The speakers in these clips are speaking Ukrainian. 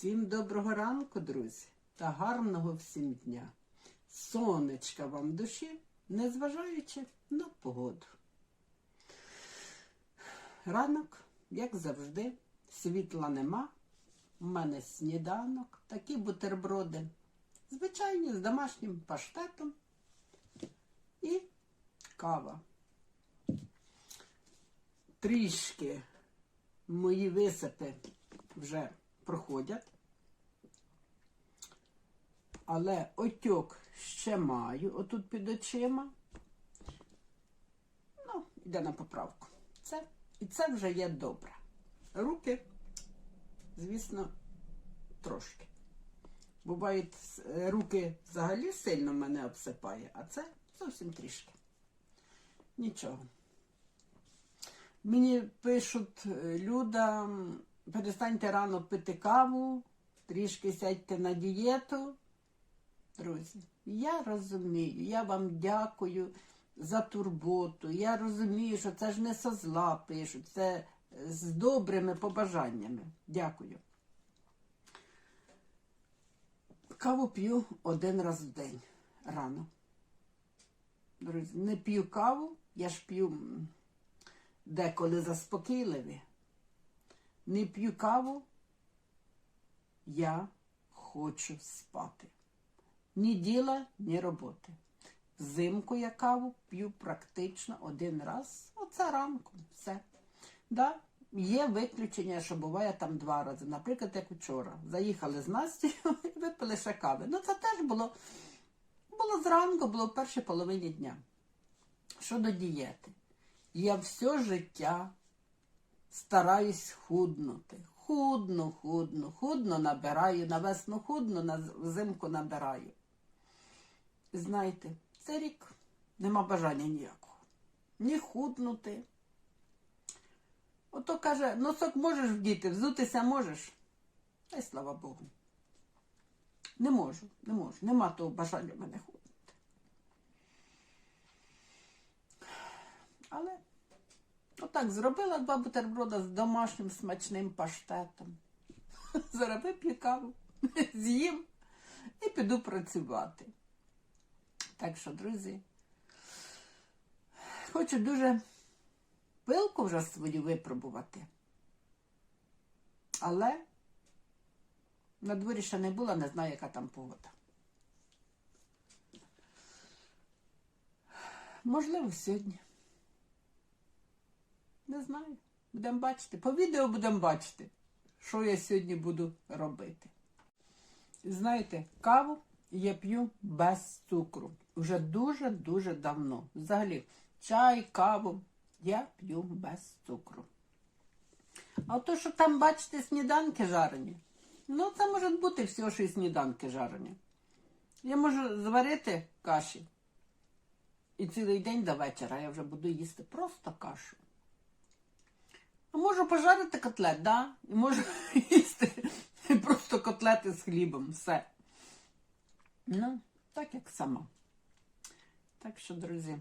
Всім доброго ранку, друзі, та гарного всім дня. Сонечка вам душі, незважаючи на погоду. Ранок, як завжди, світла нема. У мене сніданок, такі бутерброди. Звичайні з домашнім паштетом і кава. Трішки мої висипи вже проходять. Але отьок ще маю отут під очима. Ну, йде на поправку. Це, і це вже є добре. Руки, звісно, трошки. Бувають, руки взагалі сильно мене обсипає, а це зовсім трішки. Нічого. Мені пишуть е, Люда, м, перестаньте рано пити каву, трішки сядьте на дієту. Друзі, я розумію, я вам дякую за турботу. Я розумію, що це ж не со зла пишуть, це з добрими побажаннями. Дякую. Каву п'ю один раз в день рано. Друзі, не п'ю каву, я ж п'ю деколи заспокійливі. Не п'ю каву, я хочу спати. Ні діла, ні роботи. Взимку я каву п'ю практично один раз. Оце ранком. Все. Да, є виключення, що буває там два рази. Наприклад, як вчора. Заїхали з Настю і випили ще кави. Ну, це теж було, було зранку, було в першій половині дня. Щодо дієти. Я все життя стараюсь худнути. Худну, худну, худно набираю, на весну худну, на взимку набираю. Знаєте, це рік нема бажання ніякого. Ні худнути. Ото каже, носок можеш вдіти, взутися можеш. Та й слава Богу. Не можу, не можу. Нема того бажання мене худнути. Але отак зробила два бутерброда з домашнім смачним паштетом. Зараз вип'ю каву, з'їм і піду працювати. Так що, друзі, хочу дуже пилку вже свою випробувати. Але на дворі ще не була, не знаю, яка там погода. Можливо, сьогодні. Не знаю. Будемо бачити. По відео будемо бачити, що я сьогодні буду робити. Знаєте, каву я п'ю без цукру. Вже дуже-дуже давно. Взагалі, чай, каву я п'ю без цукру. А то, що там, бачите, сніданки жарені, ну це може бути всього, що і сніданки жарені. Я можу зварити каші. І цілий день до вечора я вже буду їсти просто кашу. А можу пожарити котлет, да? І можу їсти просто котлети з хлібом. Все. Ну, так як сама. Так що, друзі,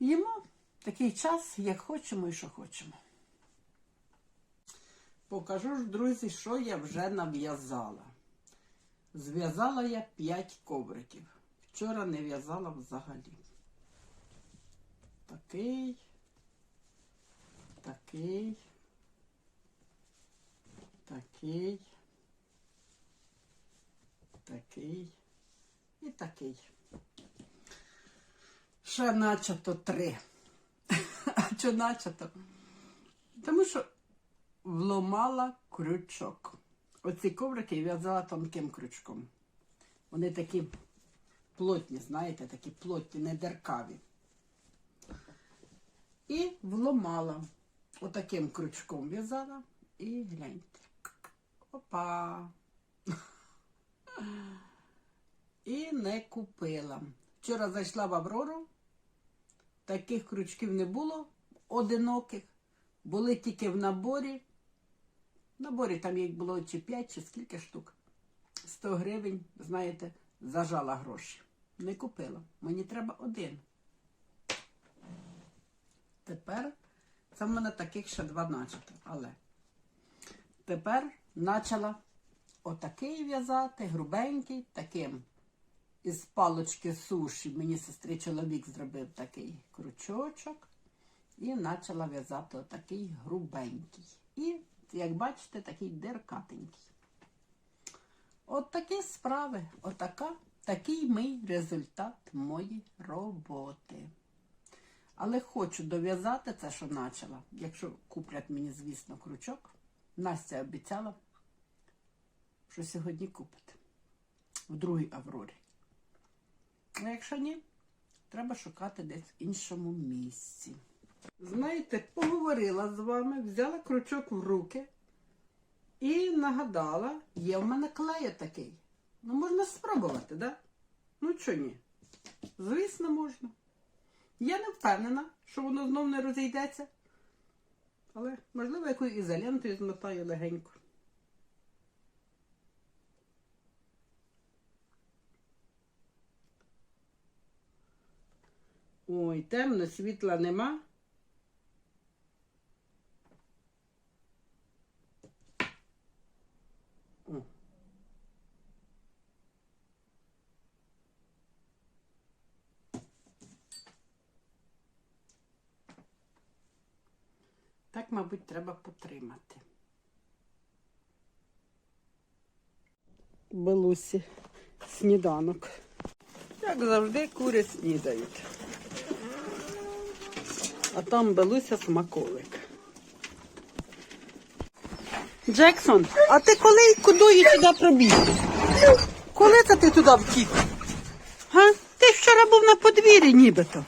їмо такий час, як хочемо і що хочемо. Покажу ж, друзі, що я вже нав'язала. Зв'язала я 5 ковриків. Вчора не в'язала взагалі. Такий, такий, такий, такий і такий. Ще начато три. А що начато? Тому що вломала крючок. Оці коврики я в'язала тонким крючком. Вони такі плотні, знаєте, такі плотні, не деркаві. І вломала. Отаким крючком в'язала. І гляньте. Опа. І не купила. Вчора зайшла в Аврору. Таких крючків не було одиноких. Були тільки в наборі. В наборі там їх було чи 5, чи скільки штук. 100 гривень, знаєте, зажала гроші. Не купила. Мені треба один. Тепер це в мене таких ще 12, але Тепер почала отакий в'язати, грубенький, таким. Із палочки суші мені сестри чоловік зробив такий крючочок. І почала в'язати отакий грубенький. І, як бачите, такий деркатенький. От такі справи. Отака, такий мій результат моєї роботи. Але хочу дов'язати це, що почала. Якщо куплять мені, звісно, крючок. Настя обіцяла, що сьогодні купить в другій Аврорі. А якщо ні, треба шукати десь в іншому місці. Знаєте, поговорила з вами, взяла крючок в руки і нагадала, є в мене клея такий. Ну, можна спробувати, да? Ну, чого ні? Звісно, можна. Я не впевнена, що воно знов не розійдеться. Але, можливо, якою ізолентою змотаю легенько. Ой, темно, світла нема. Так, мабуть, треба потримати. Белусі сніданок. Як завжди, кури снідають. А там Белуся смаколик. Джексон, а ти коли і куди і сюди пробіг? Коли це ти туди втік? Га? Ти вчора був на подвір'ї нібито.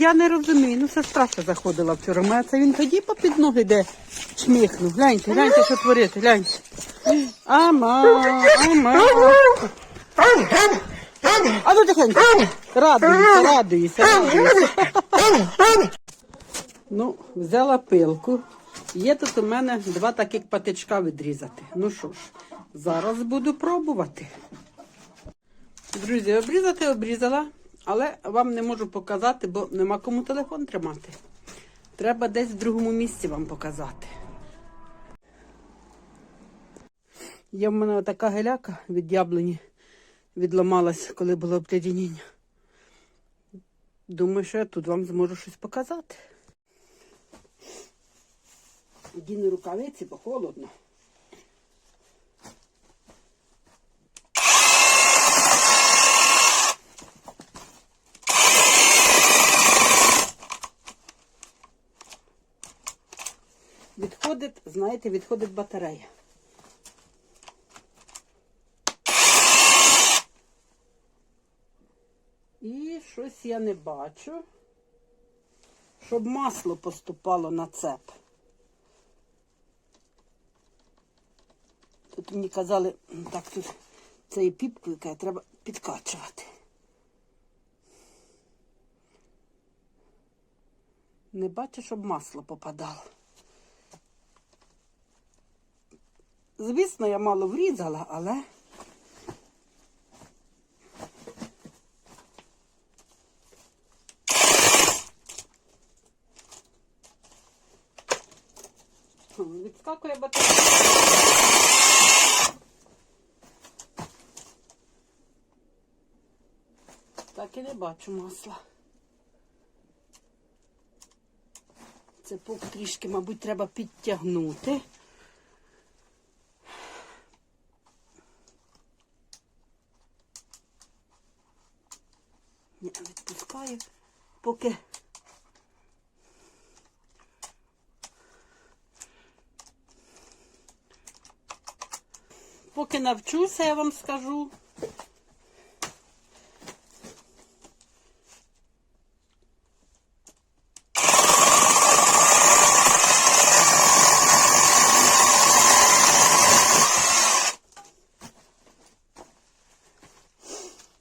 Я не розумію, ну сестра ще заходила вчора. Моя це він тоді попід ноги де чмихнув. Гляньте, гляньте, що творити, гляньте. Ама, ама. А ну тихенько. Радуйся, радуйся, радуйся. Ну, взяла пилку. Є тут у мене два таких патичка відрізати. Ну що ж, зараз буду пробувати. Друзі, обрізати обрізала, але вам не можу показати, бо нема кому телефон тримати. Треба десь в другому місці вам показати. Є в мене така геляка від яблуні відламалась, коли було обледеніння. Думаю, що я тут вам зможу щось показати. Діну рукавиці, бо холодно. Відходить, знаєте, відходить батарея. І щось я не бачу, щоб масло поступало на цеп. Тут мені казали, так тут цією піпкою треба підкачувати. Не бачу, щоб масло попадало. Звісно, я мало врізала, але. Відскакує батарея. Так і не бачу масла. Цепок трішки, мабуть, треба підтягнути. Я відпускаю, поки Поки навчуся, я вам скажу.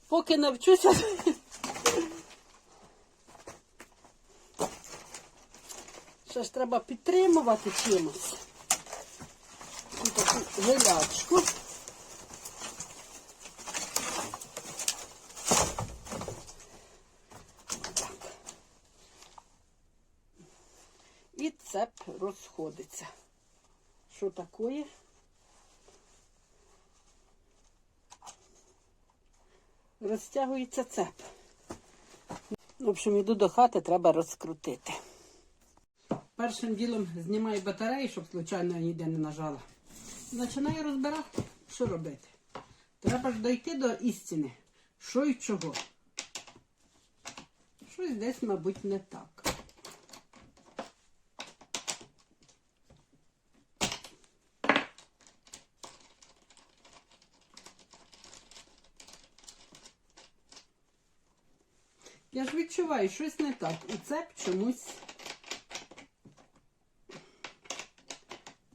Поки навчуся. Ще ж треба підтримувати чимось. Ось таку жилячку. І цеп розходиться. Що таке? Розтягується цеп. В общем, йду до хати, треба розкрутити. Першим ділом знімаю батареї, щоб случайно ніде не нажала. Починаю розбирати, що робити. Треба ж дойти до істини, що і чого. Щось десь, мабуть, не так. Я ж відчуваю, щось не так. І цеп чомусь.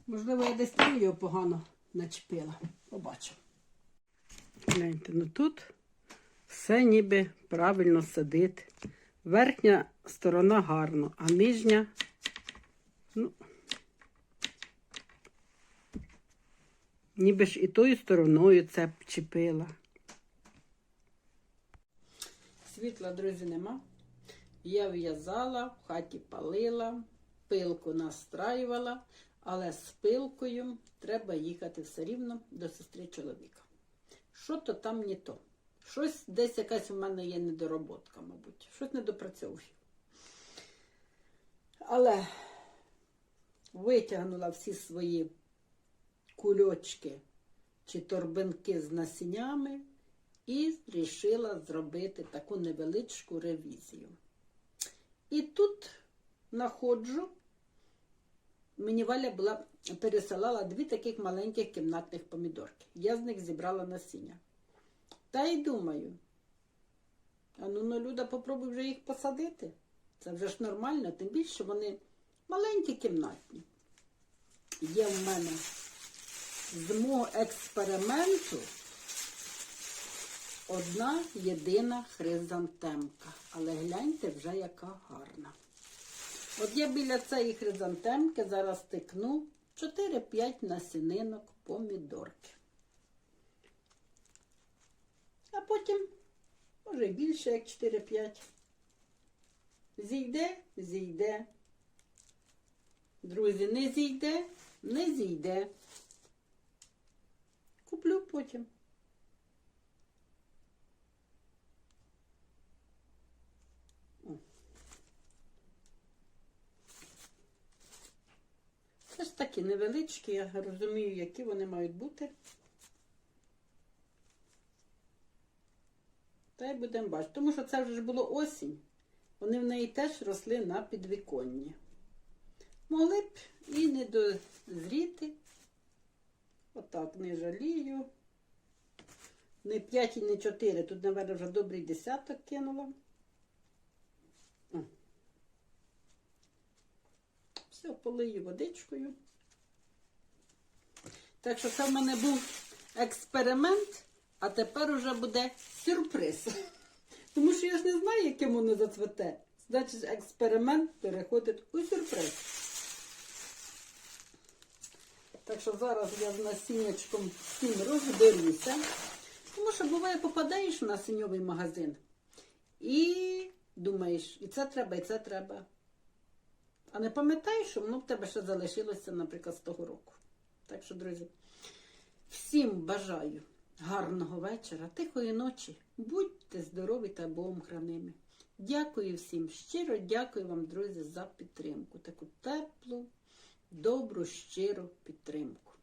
Можливо, я десь там його погано начепила. Побачимо. Гляньте, ну тут все ніби правильно сидить. Верхня сторона гарно, а нижня, ну, ніби ж і тою стороною цеп чепила. Світла, друзі, нема. Я в'язала, в хаті палила, пилку настраювала, але з пилкою треба їхати все рівно до сестри чоловіка. Що то там не то. Щось десь якась у мене є недороботка, мабуть. Щось недопрацьовую. Але витягнула всі свої кульочки чи торбинки з насіннями і вирішила зробити таку невеличку ревізію. І тут знаходжу, мені Валя була пересилала дві таких маленьких кімнатних помідорки. Я з них зібрала насіння. Та й думаю, а ну, ну Люда, попробуй вже їх посадити. Це вже ж нормально, тим більше вони маленькі кімнатні. Є в мене з мого експерименту одна єдина хризантемка. Але гляньте вже яка гарна. От я біля цієї хризантемки зараз тикну 4-5 насінинок помідорки. А потім, може, більше, як 4-5. Зійде, зійде. Друзі, не зійде, не зійде. Куплю потім. Це ж такі невеличкі, я розумію, які вони мають бути. Та й будемо бачити. Тому що це вже ж було осінь. Вони в неї теж росли на підвіконні. Могли б і не дозріти. Отак, не жалію. Не 5 і не 4. Тут, мабуть, вже добрий десяток кинула. Все, полию водичкою. Так що це в мене був експеримент, а тепер уже буде сюрприз. Тому що я ж не знаю, яким воно зацвете. Значить, експеримент переходить у сюрприз. Так що зараз я з насіннячком всім розберуся. Тому що буває, попадаєш в насінньовий магазин і думаєш, і це треба, і це треба. А не пам'ятаєш, що воно в тебе ще залишилося, наприклад, з того року. Так що, друзі, всім бажаю гарного вечора, тихої ночі. Будьте здорові та Богом храними. Дякую всім, щиро дякую вам, друзі, за підтримку. Таку теплу, добру, щиру підтримку.